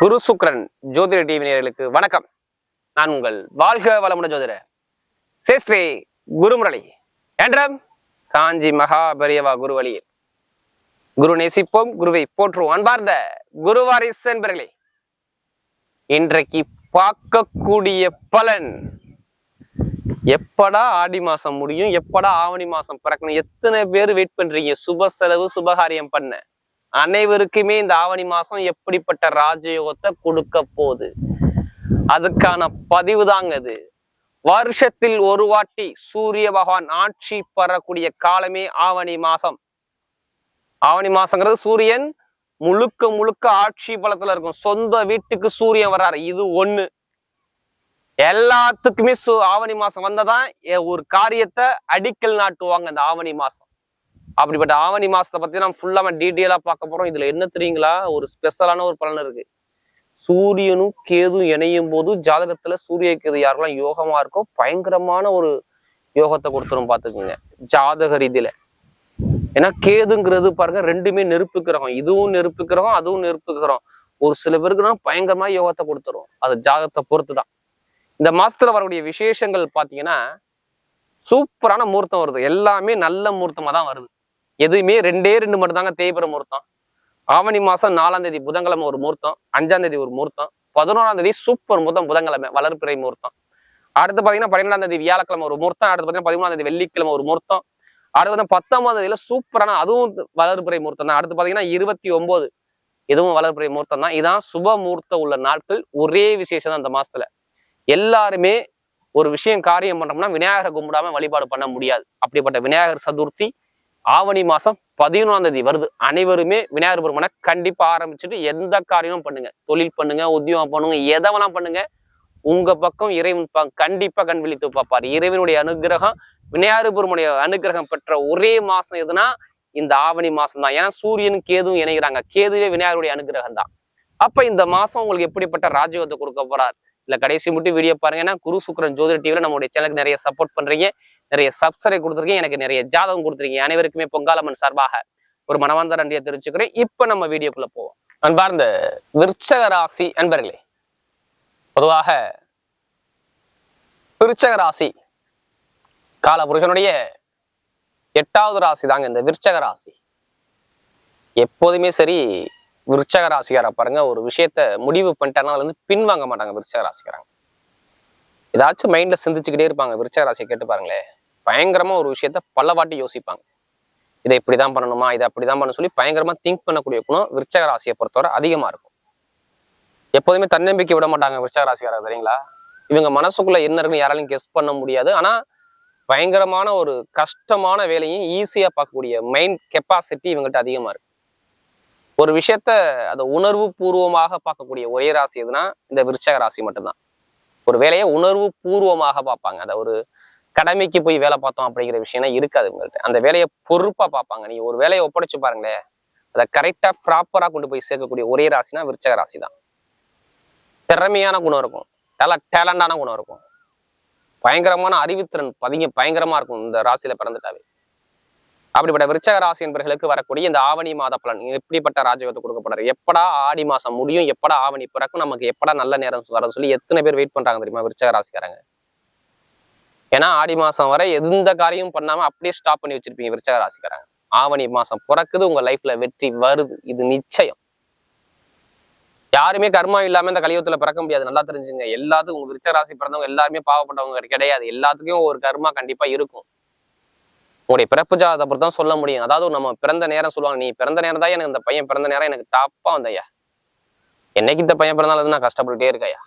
குரு சுக்ரன் ஜோதிட டிவி நேர்களுக்கு வணக்கம். நான் உங்கள் வாழ்க வளமுட ஜோதிட சேஸ்ரீ குருமுரளி. என்றம் காஞ்சி மகாபரியவா குருவழியில் குரு நேசிப்போம் குருவை போற்றுவோம். அன்பார்ந்த குருவாரிஸ் என்பர்களே இன்றைக்கு பார்க்கக்கூடிய பலன் எப்படா ஆடி மாசம் முடியும் எப்படா ஆவணி மாசம் பிறக்கணும் எத்தனை பேர் வெயிட் பண்றீங்க? சுப செலவு சுபகாரியம் பண்ண. அனைவருக்குமே இந்த ஆவணி மாசம் எப்படிப்பட்ட ராஜயோகத்தை கொடுக்க போகுது? அதுக்கான பதிவு தாங்க அது வருஷத்தில் ஒரு வாட்டி சூரிய பகவான் ஆட்சி பெறக்கூடிய காலமே ஆவணி மாசம். ஆவணி மாசங்கிறது சூரியன் முழுக்க முழுக்க ஆட்சி பலத்துல இருக்கும். சொந்த வீட்டுக்கு சூரியன் வர்றாரு. இது ஒண்ணு. எல்லாத்துக்குமே சு ஆவணி மாசம் வந்ததான் ஒரு காரியத்தை அடிக்கல் நாட்டுவாங்க இந்த ஆவணி மாசம். அப்படிப்பட்ட ஆவணி மாசத்தை பத்தி நம்ம ஃபுல்லா டீட்டெயிலா பார்க்க போறோம். இதுல என்ன தெரியுங்களா? ஒரு ஸ்பெஷலான ஒரு பலன் இருக்கு. சூரியனும் கேதும் இணையும் போது ஜாதகத்துல சூரிய கேது யாரெல்லாம் யோகமா இருக்கோ பயங்கரமான ஒரு யோகத்தை கொடுத்துரும் பாத்துக்குங்க ஜாதக ரீதியில. ஏன்னா கேதுங்கிறது பாருங்க ரெண்டுமே நெருப்பு கிரகம். இதுவும் நெருப்பு கிரகம் அதுவும் நெருப்பு கிரகம். ஒரு சில பேருக்கு பயங்கரமா யோகத்தை கொடுத்துரும். அது ஜாதகத்தை பொறுத்து தான் இந்த மாசத்துல வரக்கூடிய விசேஷங்கள் பாத்தீங்கன்னா சூப்பரான முகூர்த்தம் வருது. எல்லாமே நல்ல முகூர்த்தமா தான் வருது. எதுவுமே ரெண்டே ரெண்டு மட்டும் தாங்க தேய்பிற முகூர்த்தம். ஆவணி மாசம் நாலாம் தேதி புதன்கிழமை ஒரு முகூர்த்தம் அஞ்சாம் தேதி ஒரு முகூர்த்தம் பதினோராம் தேதி சூப்பர் முகூர்த்தம் புதன்கிழமை வளர்ப்பிறை முகூர்த்தம். அடுத்து பாத்தீங்கன்னா பன்னிரெண்டாம் தேதி வியாழக்கிழமை ஒரு முகூர்த்தம் அடுத்து பாத்தீங்கன்னா பதிமூணாம் தேதி வெள்ளிக்கிழமை ஒரு முகூர்த்தம் அடுத்து வந்து பத்தொன்பதாம் தேதியில சூப்பரான அதுவும் வளர்ப்பிறை முகூர்த்தம் தான். அடுத்து பாத்தீங்கன்னா இருபத்தி ஒன்பது இதுவும் வளர்ப்பிறை முகூர்த்தம் தான். இதான் சுப முகூர்த்தம் உள்ள நாட்கள் ஒரே விசேஷம் தான் அந்த மாசத்துல. எல்லாருமே ஒரு விஷயம் காரியம் பண்ணோம்னா விநாயகரை கும்பிடாம வழிபாடு பண்ண முடியாது. அப்படிப்பட்ட விநாயகர் சதுர்த்தி ஆவணி மாசம் பதினொன்றாம் தேதி வருது. அனைவருமே விநாயகர் பெருமானை கண்டிப்பா ஆரம்பிச்சுட்டு எந்த காரியமும் பண்ணுங்க. தொழில் பண்ணுங்க உத்தியோகம் பண்ணுங்க எதவெல்லாம் வேணா பண்ணுங்க. உங்க பக்கம் இறைவன் பா- கண்டிப்பா கண் விழித்து பார்ப்பார். இறைவனுடைய அனுகிரகம் விநாயகர் பெருமனுடைய அனுகிரகம் பெற்ற ஒரே மாசம் எதுனா இந்த ஆவணி மாசம் தான். ஏன்னா சூரியன் கேதுவும் இணைகிறாங்க. கேதுவே விநாயகருடைய அனுகிரகம் தான் அப்ப இந்த மாசம் உங்களுக்கு எப்படிப்பட்ட ராஜயோகத்தை கொடுக்க போறார்? இல்லை கடைசி மட்டும் வீடியோ பாருங்க. ஏன்னா குரு சுக்கரன் ஜோதிட டிவில நம்மளுடைய சேனலுக்கு நிறைய சப்போர்ட் பண்றீங்க. நிறைய சப்ஸ்கிரைப் கொடுத்துருக்கீங்க. எனக்கு நிறைய ஜாதகம் கொடுத்துருக்கீங்க. அனைவருக்குமே பொங்காலம்மன் சார்பாக ஒரு மனவார்ந்த நன்றியை தெரிஞ்சுக்கிறேன் இப்போ நம்ம வீடியோக்குள்ள போவோம். அன்பார்ந்த விருச்சக ராசி அன்பர்களே பொதுவாக விருச்சக ராசி காலபுருஷனுடைய எட்டாவது ராசி தாங்க இந்த விருச்சக ராசி. எப்போதுமே சரி விருச்சக ராசிகாரை பாருங்க ஒரு விஷயத்த முடிவு பண்ணிட்டாங்கன்னா அதுல இருந்து பின்வாங்க மாட்டாங்க விருச்சக ராசிக்காரங்க ஏதாச்சும் மைண்ட்ல சிந்திச்சுக்கிட்டே இருப்பாங்க விருச்சக ராசியை கேட்டு பாருங்களேன். பயங்கரமா ஒரு விஷயத்த பல வாட்டி யோசிப்பாங்க. இதை இப்படிதான் பண்ணணுமா இதை அப்படிதான் பண்ண சொல்லி பயங்கரமா திங்க் பண்ணக்கூடிய குணம் விருச்சக ராசியை பொறுத்தவரை அதிகமா இருக்கும். எப்போதுமே தன்னம்பிக்கை விட மாட்டாங்க விருச்சக ராசிக்காரங்க தெரியுங்களா? இவங்க மனசுக்குள்ள என்ன இருக்குன்னு யாராலையும் கெஸ் பண்ண முடியாது. ஆனா பயங்கரமான ஒரு கஷ்டமான வேலையும் ஈஸியா பார்க்கக்கூடிய மைண்ட் கெப்பாசிட்டி இவங்ககிட்ட அதிகமா இருக்கு. ஒரு விஷயத்த அதை உணர்வு பூர்வமாக பார்க்கக்கூடிய ஒரே ராசி எதுனா இந்த விருச்சக ராசி மட்டும்தான். ஒரு வேலையை உணர்வு பூர்வமாக பார்ப்பாங்க. அதை ஒரு கடமைக்கு போய் வேலை பார்த்தோம் அப்படிங்கிற விஷயம்னா இருக்காது உங்கள்கிட்ட அந்த வேலையை பொறுப்பா பார்ப்பாங்க. நீங்க ஒரு வேலையை ஒப்படைச்சு பாருங்களேன் அதை கரெக்டா ப்ராப்பரா கொண்டு போய் சேர்க்கக்கூடிய ஒரே ராசினா விருச்சக ராசி தான் திறமையான குணம் இருக்கும். நல்லா டேலண்டான குணம் இருக்கும். பயங்கரமான அறிவுத்திறன் பதிங்க பயங்கரமா இருக்கும் இந்த ராசியில பிறந்துட்டாவே. அப்படிப்பட்ட விருச்சக ராசி என்பவர்களுக்கு வரக்கூடிய இந்த ஆவணி மாத பலன். எப்படிப்பட்ட ராஜயோகத்தை கொடுக்கப்படுறாரு? எப்படா ஆடி மாசம் முடியும்? எப்படா ஆவணி பிறக்கும்? நமக்கு எப்படா நல்ல நேரம் வரும் சொல்லி எத்தனை பேர் வெயிட் பண்றாங்க தெரியுமா விருச்சக ராசிக்காரங்க? ஏன்னா ஆடி மாசம் வரை எந்த காரியமும் பண்ணாம அப்படியே ஸ்டாப் பண்ணி வச்சிருப்பீங்க விருச்சக ராசிக்காரங்க. ஆவணி மாசம் பிறக்குது உங்க லைஃப்ல வெற்றி வருது. இது நிச்சயம். யாருமே கர்மா இல்லாம இந்த கலியுகத்துல பிறக்க முடியாது. நல்லா தெரிஞ்சுங்க. எல்லாத்துக்கும் உங்க விருச்சக ராசி பிறந்தவங்க எல்லாருமே பாவப்பட்டவங்க கிடையாது. எல்லாத்துக்கும் ஒரு கர்மா கண்டிப்பா இருக்கும். உங்களுடைய பிறப்பு ஜாதகத்தை பொறுத்து தான் சொல்ல முடியும். அதாவது நம்ம பிறந்த நேரம் சொல்லுவாங்க நீ பிறந்த நேரம் தான் எனக்கு இந்த பையன் பிறந்த நேரம் எனக்கு டாப்பா வந்தையா என்னைக்கு இந்த பையன் பிறந்தாலும் நான் கஷ்டப்பட்டுட்டே இருக்கையா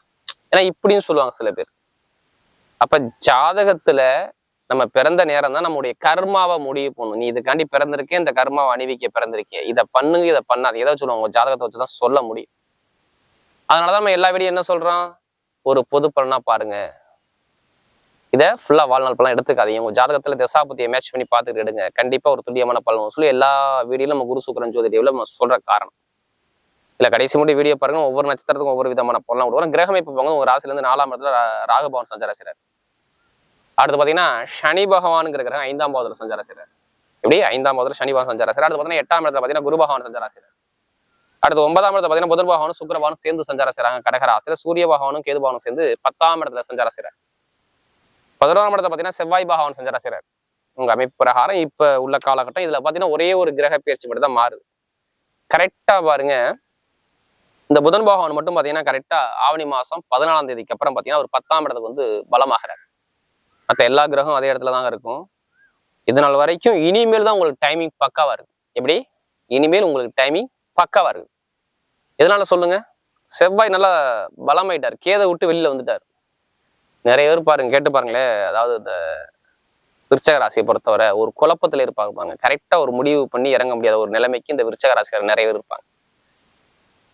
ஏன்னா இப்படியும் சொல்லுவாங்க சில பேர். அப்ப ஜாதகத்துல நம்ம பிறந்த நேரம் தான் நம்முடைய கர்மாவை முடிவு பண்ணும். நீ இதுக்காண்டி பிறந்திருக்கேன் இந்த கர்மாவை அணிவிக்க பிறந்திருக்கேன் இதை பண்ணுங்க இதை பண்ணாது. ஏதாவது சொல்லுவாங்க உங்க ஜாதகத்தை வச்சுதான் சொல்ல முடியும். அதனாலதான் நம்ம எல்லா வீடியும் என்ன சொல்றோம்? ஒரு பொது பலனா பாருங்க. இதை ஃபுல்லா வாழ்நாள் பழம் எடுத்துக்காதீங்க. உங்க ஜாதகத்தில் தசாபத்தியை மேட்ச் பண்ணி பார்த்துட்டு எடுங்க. கண்டிப்பா ஒரு துல்லியமான பலன் சொல்லி எல்லா வீடியோலும் நம்ம குரு சுக்கரன் ஜோதிடியில் நம்ம சொல்ற காரணம். இல்லை கடைசி முடி வீடியோ பாருங்க. ஒவ்வொரு நட்சத்திரத்துக்கும் ஒவ்வொரு விதமான பலன் கொடுக்குறோம் கிரகம் இப்போ பாருங்க உங்க ராசிலேருந்து நாலாம் இடத்துல ராகபவன் ராகுபவன் சஞ்சார செய்றார். அடுத்து பாத்தீங்கன்னா சனி பகவானுங்கிற கிரகம் ஐந்தாம் பாவத்தில் சஞ்சார செய்றார். எப்படி? ஐந்தாம் பாவத்தில் சனி பகவான் சஞ்சார செய்றார். அடுத்து பாத்தீங்கன்னா எட்டாம் இடத்துல பாத்தீங்கன்னா குரு பகவான் சஞ்சார செய்றார். அடுத்து ஒன்பதாம் இடத்துல பாத்தீங்கன்னா புதன் பகவானும் சுக்கரபானும் சேர்ந்து சஞ்சாரம் செய்கிறாங்க கடகராசிரியர் சூரிய பகவானும் கேது பகவானும் சேர்ந்து பத்தாம் இடத்துல சஞ்சாரம் செய்கிறார் பதினோராம் இடத்தை பார்த்தீங்கன்னா செவ்வாய் பகவான் சஞ்சாரம் செய்றாரு. உங்க அமைப்பு பிரகாரம் இப்ப உள்ள காலகட்டம் இதுல பாத்தீங்கன்னா ஒரே ஒரு கிரக பயிற்சி மட்டும் தான் மாறுது கரெக்டா பாருங்க. இந்த புதன் பகவான் மட்டும் பாத்தீங்கன்னா கரெக்டா ஆவணி மாசம் பதினாலாம் தேதிக்கு அப்புறம் பாத்தீங்கன்னா ஒரு பத்தாம் இடத்துக்கு வந்து பலமாகிறார். மற்ற எல்லா கிரகம் அதே இடத்துல தாங்க இருக்கும். இதனால் வரைக்கும் இனிமேல் தான் உங்களுக்கு டைமிங் பக்காவா இருக்கு. எப்படி? இனிமேல் உங்களுக்கு டைமிங் பக்காவா இருக்கு. எதனால சொல்லுங்க? செவ்வாய் நல்லா பலமாயிட்டார். கேதை விட்டு வெளியில வந்துட்டார். நிறைய பேர் பாருங்க கேட்டு பாருங்களேன். அதாவது இந்த விருச்சக ராசியை பொறுத்தவரை ஒரு குழப்பத்தில் இருப்பாங்க பாருங்க. கரெக்டா ஒரு முடிவு பண்ணி இறங்க முடியாத ஒரு நிலைமைக்கு இந்த விருச்சக ராசிக்காரர் நிறைய பேர் இருப்பாங்க.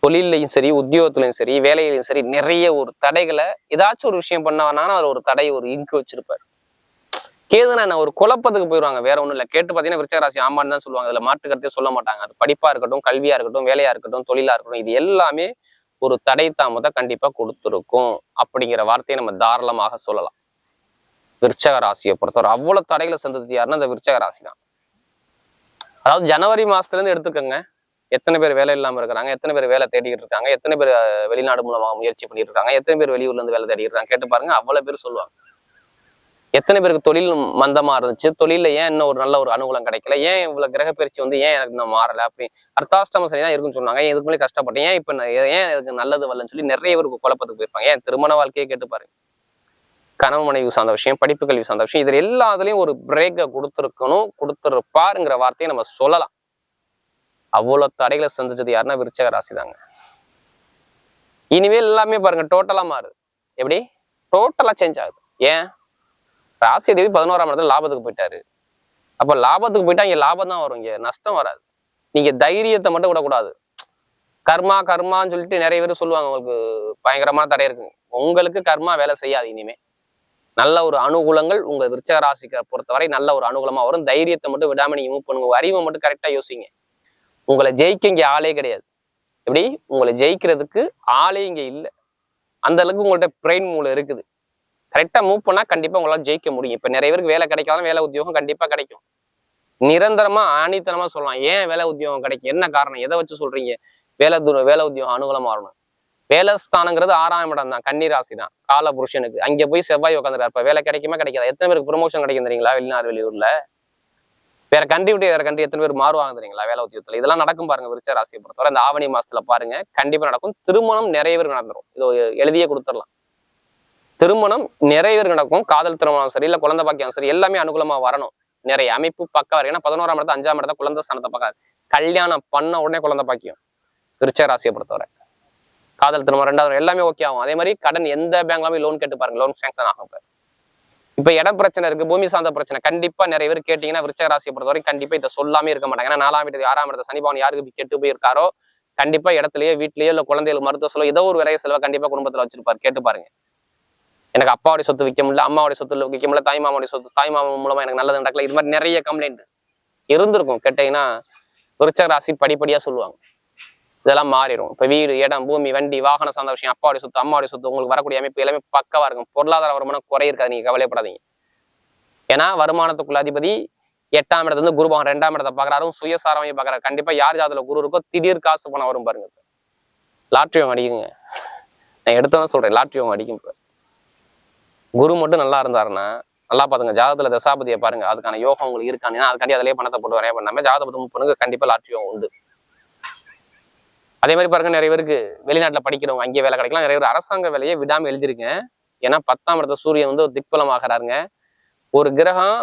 தொழிலையும் சரி உத்தியோகத்துலையும் சரி வேலையிலையும் சரி நிறைய ஒரு தடைகளை ஏதாச்சும் ஒரு விஷயம் பண்ணாங்கன்னா அவர் ஒரு தடை ஒரு இங்கு வச்சிருப்பார். கேதுனா ஒரு குழப்பத்துக்கு போயிடுவாங்க வேற ஒண்ணும் இல்ல. கேட்டு பார்த்தீங்கன்னா விருச்சக ராசி ஆமான்னு தான் சொல்லுவாங்க. அதுல மாற்று கருத்தே சொல்ல மாட்டாங்க. அது படிப்பா இருக்கட்டும் கல்வியா இருக்கட்டும் வேலையா இருக்கட்டும் தொழிலா இருக்கட்டும் இது எல்லாமே ஒரு தடை தாமதம் கண்டிப்பா கொடுத்துருக்கும் அப்படிங்கிற வார்த்தையை நம்ம தாராளமாக சொல்லலாம். விருச்சக ராசியை பொறுத்தவரை அவ்வளவு தடைகளை சந்தித்து யாருன்னா அந்த விருச்சக ராசி தான் அதாவது ஜனவரி மாசத்துல இருந்து எடுத்துக்கோங்க. எத்தனை பேர் வேலை இல்லாம இருக்கிறாங்க எத்தனை பேர் வேலை தேடிட்டு இருக்காங்க எத்தனை பேர் வெளிநாடு மூலமா முயற்சி பண்ணிட்டு இருக்காங்க எத்தனை பேர் வெளியூர்ல இருந்து வேலை தேடிட்டு இருக்காங்க கேட்டு பாருங்க அவ்வளவு பேர் சொல்லுவாங்க. எத்தனை பேருக்கு தொழில் மந்தமா இருந்துச்சு? தொழில ஏன் இன்னும் ஒரு நல்ல ஒரு அனுகூலம் கிடைக்கல? ஏன் இவ்வளோ கிரகப்பயிற்சி வந்து ஏன் எனக்கு இன்னும் மாறலை? அப்படி அர்த்தாஷ்டம சனி தான் இருக்குன்னு சொன்னாங்க. ஏன் இதுக்கு கஷ்டப்பட்டேன்? ஏன் இப்ப நான் ஏன் எனக்கு நல்லது வரலன்னு சொல்லி நிறைய பேருக்கு குழப்பத்துக்கு போயிருப்பாங்க. ஏன் திருமண வாழ்க்கையை கேட்டு பாருங்க. கணவன் மனைவி சார்ந்த விஷயம் படிப்பு கல்வி சார்ந்த விஷயம் இதில் எல்லாத்துலயும் ஒரு பிரேக்கை கொடுத்துருக்கணும் கொடுத்துருப்பாருங்கிற வார்த்தையை நம்ம சொல்லலாம். அவ்வளவு தடைகளை சந்திச்சது யாருன்னா விருச்சக ராசி தாங்க இனிமேல் எல்லாமே பாருங்க டோட்டலா மாறுது. எப்படி? டோட்டலா சேஞ்ச் ஆகுது. ஏன்? ராசிய தேவி பதினோராம் இடத்துல லாபத்துக்கு போயிட்டாரு. அப்ப லாபத்துக்கு போயிட்டா இங்க லாபம் தான் வரும் இங்க நஷ்டம் வராது. நீங்க தைரியத்தை மட்டும் விடக்கூடாது. கர்மா கர்மான்னு சொல்லிட்டு நிறைய பேர் சொல்லுவாங்க உங்களுக்கு பயங்கரமான தடை இருக்குங்க உங்களுக்கு கர்மா வேலை செய்யாது இனிமே. நல்ல ஒரு அனுகூலங்கள் உங்க விருச்சக ராசிக்கு பொறுத்தவரை நல்ல ஒரு அனுகூலமா வரும். தைரியத்தை மட்டும் விடாம நீங்க மூவ் பண்ணுங்க. அறிவை மட்டும் கரெக்டா யோசிங்க. உங்களை ஜெயிக்க இங்க ஆளே கிடையாது. எப்படி? உங்களை ஜெயிக்கிறதுக்கு ஆளே இங்க இல்லை. அந்த அளவுக்கு உங்கள்ட்ட பிரெயின் மூளை இருக்குது. கரெக்டா மூவ் பண்ணால் கண்டிப்பா உங்களால ஜெயிக்க முடியும். இப்ப நிறைய பேருக்கு வேலை கிடைக்காத வேலை உத்தியோகம் கண்டிப்பா கிடைக்கும். நிரந்தரமா ஆணித்தனமாக சொல்லலாம். ஏன் வேலை உத்தியோகம் கிடைக்கும்? என்ன காரணம்? எதை வச்சு சொல்றீங்க? வேலை தூர வேலை உத்தியோகம் அனுகூலம் வரணும். வேலை ஸ்தானங்கிறது ஆறாம் இடம் தான். கன்னிராசி தான். கால புருஷனுக்கு. அங்க போய் செவ்வாய் உட்காந்துருப்பார் இப்போ வேலை கிடைக்குமா? கிடைக்காது? எத்தனை பேருக்கு ப்ரொமோஷன் கிடைக்கும் தெரியுங்களா? வெளிநாடு வெளியூர்ல? வேற கண்டி விட்டு வேற கண்டி எத்தனை பேர் மாறுவாங்க தெரியுங்களா? வேலை உத்தியோகத்துல. இதெல்லாம் நடக்கும் பாருங்க விருச்ச ராசியை பொறுத்தவரை. இந்த ஆவணி மாசத்துல பாருங்க. கண்டிப்பா நடக்கும். திருமணம் நிறைய பேர் நடந்துரும். இது எழுதியே கொடுத்துடலாம். திருமணம் நிறைய பேர் நடக்கும். காதல் திருமணம் சரி இல்லை குழந்தை பாக்கியம் சரி எல்லாமே அனுகூலமா வரணும். நிறைய அமைப்பு பக்கம் வரும் ஏன்னா பதினோராம் இடத்துல அஞ்சாம் இடத்த குழந்தை ஸ்தானத்தை பார்க்காது. கல்யாணம் பண்ண உடனே குழந்தை பாக்கியம். விருச்ச ராசியை பொறுத்தவரை. காதல் திருமணம் ரெண்டாவது எல்லாமே ஓகே ஆகும். அதே மாதிரி கடன் எந்த பேங்க்லாமே லோன் கேட்டு பாருங்க. லோன் சேங்ஷன் ஆகும் இப்ப. இப்போ இடம் பிரச்சனை இருக்கு. பூமி சார்ந்த பிரச்சனை. கண்டிப்பா நிறைய பேர் கேட்டீங்கன்னா விருச்சக ராசியை பொறுத்தவரை கண்டிப்பா இதை சொல்லாமே இருக்க மாட்டாங்க. ஏன்னா நாலாம் இடத்து ஆறாம் இடத்த சனிபவன் யாருக்கு கெட்டு போயிருக்காரோ கண்டிப்பா இடத்துலயோ வீட்லயோ இல்ல குழந்தைகளுக்கு மருத்துவ செலவு ஏதோ ஒரு விரைய செலவை கண்டிப்பா குடும்பத்துல வச்சிருப்பாரு. கேட்டு பாருங்க. எனக்கு அப்பாவுடைய சொத்து விற்க முடியல அம்மாவுடைய சொத்து விற்க முடியல தாய் மாமாவுடைய சொத்து தாய் மாமா மூலமா எனக்கு நல்லது நடக்கல. இது மாதிரி நிறைய கம்ப்ளைண்ட் இருந்திருக்கும். கேட்டீங்கன்னா விருச்சக ராசி படிப்படியா சொல்லுவாங்க. இதெல்லாம் மாறிடும். இப்ப வீடு இடம் பூமி வண்டி வாகனம் சார்ந்த விஷயம் அப்பாவுடைய சொத்து அம்மாவுடைய சொத்து உங்களுக்கு வரக்கூடிய அமைப்பு எல்லாமே பக்கவா இருக்கும். பொருளாதார வருமானம் குறை இருக்காது நீங்க கவலைப்படாதீங்க. ஏன்னா வருமானத்துக்குள்ள அதிபதி எட்டாம் இடத்துல இருந்து குரு ரெண்டாம் இடத்தை பாக்குறாரு சுயசாரமையும் பாக்குறாரு கண்டிப்பா யார் ஜாதத்துல குரு இருக்கோ திடீர் காசு பணம் வரும் பாருங்க. லாட்ரி அடிக்குங்க. நான் எடுத்தோன்னு சொல்றேன் லாட்ரி அடிக்கும் இப்போ. குரு மட்டும் நல்லா இருந்தாருன்னா நல்லா பாத்துங்க ஜாதகத்துல தசாபதியை பாருங்க. அதுக்கான யோகம் உங்களுக்கு இருக்கான்னு அதுக்காண்டி அதிலேயே பணத்தை போட்டு வரையா பண்ணாம ஜாதகத்தை மூவ் பண்ணுங்க கண்டிப்பா லாட்ரி உண்டு. அதே மாதிரி பாருங்க நிறைய பேருக்கு வெளிநாட்டுல படிக்கிறவங்க அங்கேயே வேலை கிடைக்கலாம். நிறைய பேர் அரசாங்க வேலையை விடாம எழுதியிருக்கேன். ஏன்னா பத்தாம் இடத்த சூரியன் வந்து ஒரு திக்பலம் ஆகிறாருங்க ஒரு கிரகம்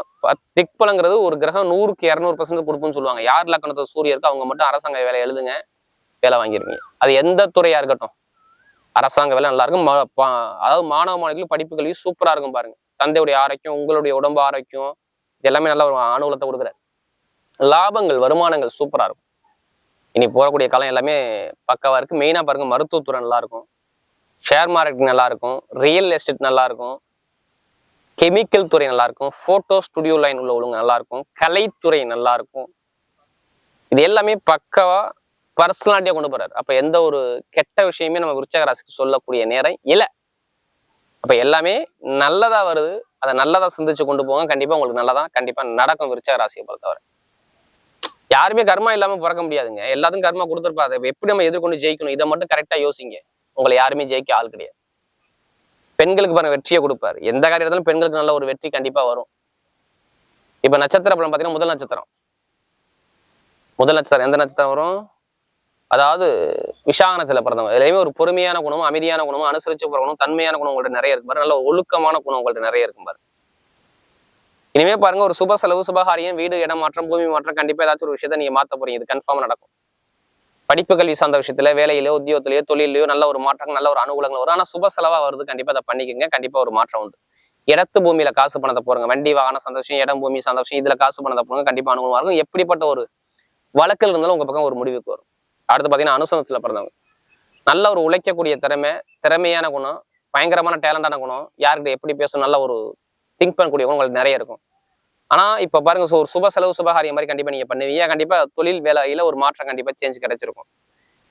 திக்பலங்கிறது ஒரு கிரகம் நூறுக்கு இரநூறு பர்சன்ட் கொடுப்புன்னு சொல்லுவாங்க. யார் லக்கணத்தை சூரியன் இருக்கோ அவங்க மட்டும் அரசாங்க வேலை எழுதுங்க. வேலை வாங்கிருவீங்க. அது எந்த துறையா இருக்கட்டும். அரசாங்க வேலை நல்லா இருக்கும். அதாவது மாணவ மாணவிகளுக்கு படிப்பு கல்வி சூப்பரா இருக்கும் பாருங்க. தந்தையுடைய ஆரோக்கியம் உங்களுடைய உடம்பு ஆரோக்கியம் இது எல்லாமே நல்ல ஒரு அனுகூலத்தை கொடுக்குறாரு. லாபங்கள் வருமானங்கள் சூப்பரா இருக்கும். இனி போகக்கூடிய காலம் எல்லாமே பக்காவா இருக்கு. மெயினா பாருங்க மருத்துவத்துறை நல்லா இருக்கும். ஷேர் மார்க்கெட் நல்லா இருக்கும். ரியல் எஸ்டேட் நல்லா இருக்கும். கெமிக்கல் துறை நல்லா இருக்கும். போட்டோ ஸ்டுடியோ லைன் உள்ள உள்ளவங்க நல்லா இருக்கும். கலைத்துறை நல்லா இருக்கும். இது எல்லாமே பக்காவா பர்சனாலிட்டியாக கொண்டு போறாரு. அப்போ எந்த ஒரு கெட்ட விஷயமே நம்ம விருச்சக ராசிக்கு சொல்லக்கூடிய நேரம் இல்லை. அப்போ எல்லாமே நல்லதா வருது. அதை நல்லதாக சிந்திச்சு கொண்டு போங்க. கண்டிப்பாக உங்களுக்கு நல்லதா கண்டிப்பாக நடக்கும் விருச்சக ராசியை பொறுத்தவரை. யாருமே கர்மா இல்லாமல் பிறக்க முடியாதுங்க. எல்லாத்துக்கும் கர்மா கொடுத்துருப்பா. அதை எப்படி நம்ம எதிர்கொண்டு ஜெயிக்கணும்? இதை மட்டும் கரெக்டாக யோசிங்க. உங்களை யாருமே ஜெயிக்க ஆள் கிடையாது. பெண்களுக்கு பாருங்க வெற்றியை கொடுப்பாரு. எந்த காரியத்திலும் பெண்களுக்கு நல்ல ஒரு வெற்றி கண்டிப்பா வரும். இப்போ நட்சத்திர பலன் பாத்தீங்கன்னா முதல் நட்சத்திரம். முதல் நட்சத்திரம் எந்த நட்சத்திரம் வரும்? அதாவது விசாக பிறந்தவங்க. இதுலயுமே ஒரு பொறுமையான குணமும் அமைதியான குணமும் அனுசரிச்சு போகிற குணம் தன்மையான குணம் உங்கள்ட்ட நிறைய இருக்கும் பாரு. நல்ல ஒழுக்கமான குணம் உங்கள்ட்ட நிறைய இருக்கும் பாரு. இனிமே பாருங்க ஒரு சுப செலவு சுபகாரியம் வீடு இடம் மாற்றம் பூமி மாற்றம் கண்டிப்பா ஏதாச்சும் ஒரு விஷயத்த நீங்க மாத்த போறீங்க. இது கன்ஃபார்ம் நடக்கும். படிப்பு கல்வி சார்ந்த விஷயத்துல வேலையிலோ உத்தியோகத்திலேயோ தொழிலையோ நல்ல ஒரு மாற்றம் நல்ல ஒரு அனுகூலங்கள் வரும். ஆனா சுப செலவா வருது கண்டிப்பா அதை பண்ணிக்கோங்க. கண்டிப்பா ஒரு மாற்றம் உண்டு. இடத்து பூமியில காசு பணத்தை போறங்க வண்டி வாகன சந்தோஷம் இடம் பூமி சந்தோஷம் இதுல காசு பணத்தை போறங்க கண்டிப்பா அனுகூலமாக இருக்கும். எப்படிப்பட்ட ஒரு வழக்கில் இருந்தாலும் உங்க பக்கம் ஒரு முடிவுக்கு வரும். அடுத்து பாத்தீங்கன்னா அனுசனத்துல பிறந்தவங்க. நல்ல ஒரு உழைக்கக்கூடிய திறமை திறமையான குணம் பயங்கரமான டேலண்டான குணம் யார்கிட்ட எப்படி பேசணும் நல்ல ஒரு திங்க் பண்ணக்கூடிய குணம் உங்களுக்கு நிறைய இருக்கும். ஆனா இப்ப பாருங்க ஒரு சுப செலவு சுபகாரியம் மாதிரி கண்டிப்பா நீங்க பண்ணுவீங்க. கண்டிப்பா தொழில் வேலையில ஒரு மாற்றம் கண்டிப்பா சேஞ்ச் கிடைச்சிருக்கும்.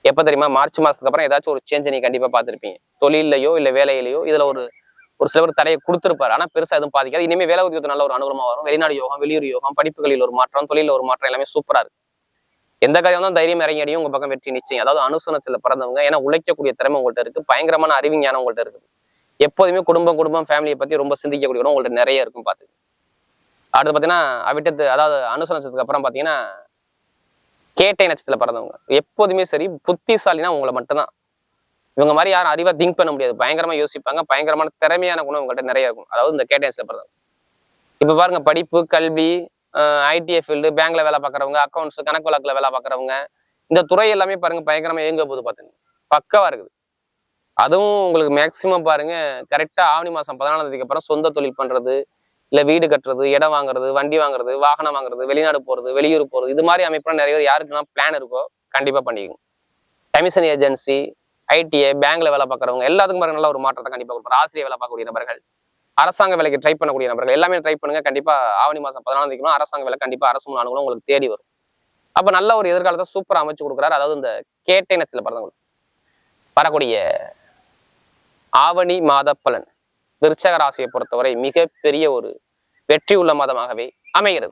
எப்ப தெரியுமா? மார்ச் மாசத்துக்கு அப்புறம் ஏதாச்சும் ஒரு சேஞ்ச் நீங்கள் கண்டிப்பா பார்த்துருப்பீங்க. தொழிலையோ இல்ல வேலையிலயோ இதுல ஒரு ஒரு சில பேர் தடையை கொடுத்துருப்பாரு. ஆனா பெருசா எதுவும் பாதிக்காது. இனிமேல் வேலை உதவி நல்ல ஒரு அனுகூலமாக வரும். வெளிநாடு யோகம் வெளியூர் யோகம் படிப்புகளில் ஒரு மாற்றம் தொழில ஒரு மாற்றம் எல்லாமே சூப்பரா இருக்கு. எந்த காரியம் தான் தைரியம் இறங்கி அடியும் உங்க பக்கம் வெற்றி நிச்சயம். அதாவது அனுசனத்துல பிறந்தவங்க ஏன்னா உழைக்கக்கூடிய திறமை உங்கள்கிட்ட இருக்கு. பயங்கரமான அறிவிஞானம் உங்கள்கிட்ட இருக்குது எப்போதுமே குடும்பம் குடும்பம் ஃபேமிலியை பத்தி ரொம்ப சிந்திக்கக்கூடிய குணம் உங்கள்கிட்ட நிறைய இருக்கும் பார்த்து அடுத்து பார்த்தீங்கன்னா அவிட்டத்து அதாவது அனுசனத்துக்கு அப்புறம் பார்த்தீங்கன்னா கேட்டை நட்சத்திரத்துல பிறந்தவங்க. எப்போதுமே சரி புத்திசாலினா உங்களை மட்டும்தான். இவங்க மாதிரி யாரும் அறிவா திங்க் பண்ண முடியாது. பயங்கரமா யோசிப்பாங்க. பயங்கரமான திறமையான குணம் உங்கள்கிட்ட நிறைய இருக்கும். அதாவது இந்த கேட்டை நட்சத்திரத்துல பிறந்தவங்க. இப்ப பாருங்க படிப்பு கல்வி ஐடிஐ ஃபீல்டு பேங்க்ல வேலை பார்க்குறவங்க அக்கௌண்ட்ஸ் கணக்கு வழக்கில் வேலை பார்க்குறவங்க இந்த துறை எல்லாமே பாருங்க பயங்கரமா இயங்க போகுது பாத்துங்க பக்கவா இருக்குது. அதுவும் உங்களுக்கு மேக்சிமம் பாருங்க கரெக்டா ஆவணி மாசம் பதினாலாம் தேதிக்கு அப்புறம் சொந்த தொழில் பண்றது இல்ல வீடு கட்டுறது இடம் வாங்குறது வண்டி வாங்குறது வாகனம் வாங்குறது வெளிநாடு போறது வெளியூர் போறது இது மாதிரி அமைப்புலாம் நிறைய பேர் யாருக்குன்னா பிளான் இருக்கோ கண்டிப்பா பண்ணிக்கோங்க. கமிஷன் ஏஜென்சி ஐடிஐ பேங்க்ல வேலை பார்க்குறவங்க எல்லாத்துக்கும் பாருங்க நல்ல ஒரு மாற்றத்தை கண்டிப்பா கொடுப்பாரு ஆசிரியர் வேலை பார்க்கக்கூடிய நபர்கள் அரசாங்க வேலைக்கு ட்ரை பண்ணக்கூடிய நபர்கள். எல்லாமே ட்ரை பண்ணுங்க. கண்டிப்பா ஆவணி மாசம் பதினாலாம் தேதிக்கு அரசாங்க வேலை கண்டிப்பா அரசு மூலம் உங்களுக்கு தேடி வரும். அப்ப நல்ல ஒரு எதிர்காலத்தை சூப்பரா அமைச்சு கொடுக்குறாரு. அதாவது இந்த கேட்டை நச்சில பிறந்தவங்களுக்கு வரக்கூடிய ஆவணி மாத பலன் விருச்சக ராசியை பொறுத்தவரை மிகப்பெரிய ஒரு வெற்றி உள்ள மாதமாகவே அமைகிறது.